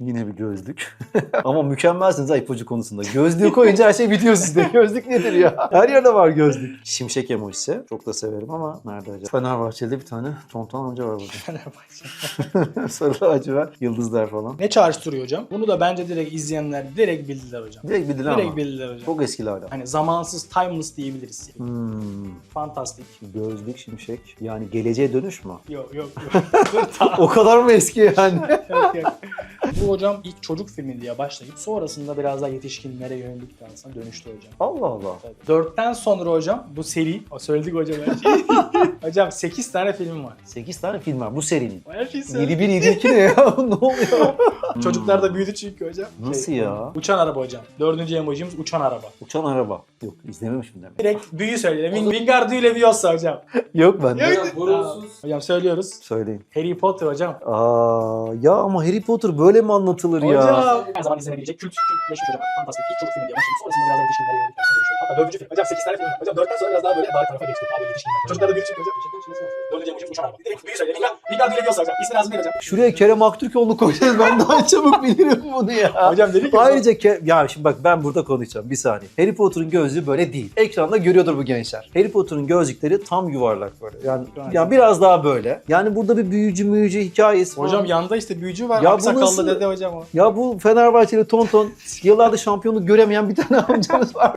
Yine bir gözlük. Ama mükemmelsiniz ha ipucu konusunda. Gözlüğü koyunca her şey bitiyor sizde. Gözlük nedir ya? Her yerde var gözlük. Şimşek emojisi. Çok da severim ama nerede acaba? Fenerbahçe'de bir tane tonton amca var burada. Fenerbahçe. Sarı lacivert, yıldızlar falan. ne çağrıştırıyor hocam? Bunu da bence direkt izleyenler direkt bildiler hocam. Direkt bildiler Direkt ama. bildiler hocam. Çok eskilerden. Hani zamansız, timeless diyebiliriz. Hmm. Fantastik. Gözlük şimşek. Yani geleceğe dönüş mü? Yok yok yok. O kadar mı eski yani? yok, yok. Bu hocam ilk çocuk filmi diye başlayıp sonrasında biraz daha yetişkinlere yönelik tarzına dönüştü hocam. Allah Allah. Tabii. Dörtten sonra hocam bu seri, o söyledik hocam her şeyi. hocam 8 tane film var. 8 tane film var bu serinin. Her şeyi söyledik. 7 1 7 2 ne ya? ne oluyor? Çocuklar da büyüdü çünkü hocam. Nasıl Şey, ya? Uçan araba hocam. Dördüncü emojimiz uçan araba. Uçan araba. Yok izlememişim demek. Direkt büyü söyleyelim. Wing- Wingardium Leviosa hocam. Yok bende. Yok. Hocam. Hocam söylüyoruz. Söyleyin. Harry Potter hocam. Aa ya ama Harry Potter böyle mi anlatılır ya? Hocam. Her zaman izlenebilecek kült, kültleşmiş hocam. Fantastik ilk çocuk filmi diye başladı. Sonrasında biraz daha yetişkinlere yönelik. Hatta dördüncü film. Hocam 8 tane film var. Hocam dörtten sonra biraz daha böyle dar tarafa geçti. Daha böyle yetişkinler. Çocuklar da büyüdü çünkü hocam. Dördüncü emojimiz uçan araba. Direkt büyü söyleyelim. Wingardium Leviosa hocam. İsmi lazım değil hocam. Şuraya Kerem Aktürkoğlu koysanız ben daha çabuk bilirim bunu ya. Hocam dedik ki Ayrıca Ke- ya şimdi bak ben burada konuşacağım bir saniye. Harry Potter'ın gözlüğü böyle değil. Ekranda görüyordur bu gençler. Harry Potter'ın gözlükleri tam yuvarlak böyle. Yani, yani biraz daha böyle. Yani burada bir büyücü müyücü hikayesi falan. Hocam yanda işte büyücü var. Ya Ya bu sakallı nasıl- dede hocam o. Ya bu Fenerbahçeli Tonton yıllardır şampiyonluk göremeyen bir tane amcamız var.